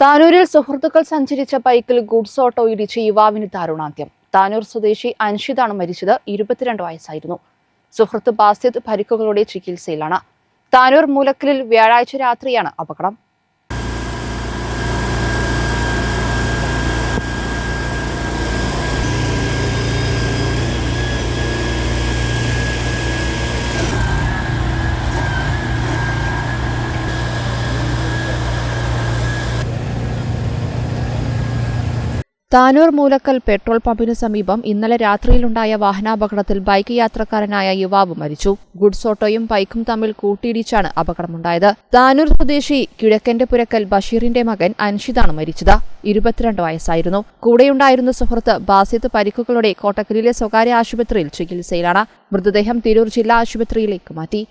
താനൂരിൽ സുഹൃത്തുക്കൾ സഞ്ചരിച്ച ബൈക്കിൽ ഗുഡ്സ് ഓട്ടോ ഇടിച്ച് യുവാവിന് ദാരുണാന്ത്യം. താനൂർ സ്വദേശി അൻഷിതാണ് മരിച്ചത്. ഇരുപത്തിരണ്ട് വയസ്സായിരുന്നു. സുഹൃത്ത് ബാസിദ് പരിക്കുകളുടെ ചികിത്സയിലാണ്. താനൂർ മൂലക്കലിൽ വ്യാഴാഴ്ച രാത്രിയാണ് അപകടം. താനൂർ മൂലക്കൽ പെട്രോൾ പമ്പിനു സമീപം ഇന്നലെ രാത്രിയിലുണ്ടായ വാഹനാപകടത്തിൽ ബൈക്ക് യാത്രക്കാരനായ യുവാവ് മരിച്ചു. ഗുഡ്സ് ഓട്ടോയും ബൈക്കും തമ്മിൽ കൂട്ടിയിടിച്ചാണ് അപകടമുണ്ടായത്. താനൂർ സ്വദേശി കിഴക്കന്റെ പുരക്കൽ ബഷീറിന്റെ മകൻ അൻഷിദാണ് മരിച്ചത്. ഇരുപത്തിരണ്ട് വയസ്സായിരുന്നു. കൂടെയുണ്ടായിരുന്ന സുഹൃത്ത് ബാസിത്ത് പരിക്കുകളോടെ കോട്ടക്കലിലെ സ്വകാര്യ ആശുപത്രിയിൽ ചികിത്സയിലാണ്. മൃതദേഹം തിരൂർ ജില്ലാ ആശുപത്രിയിലേക്ക് മാറ്റി.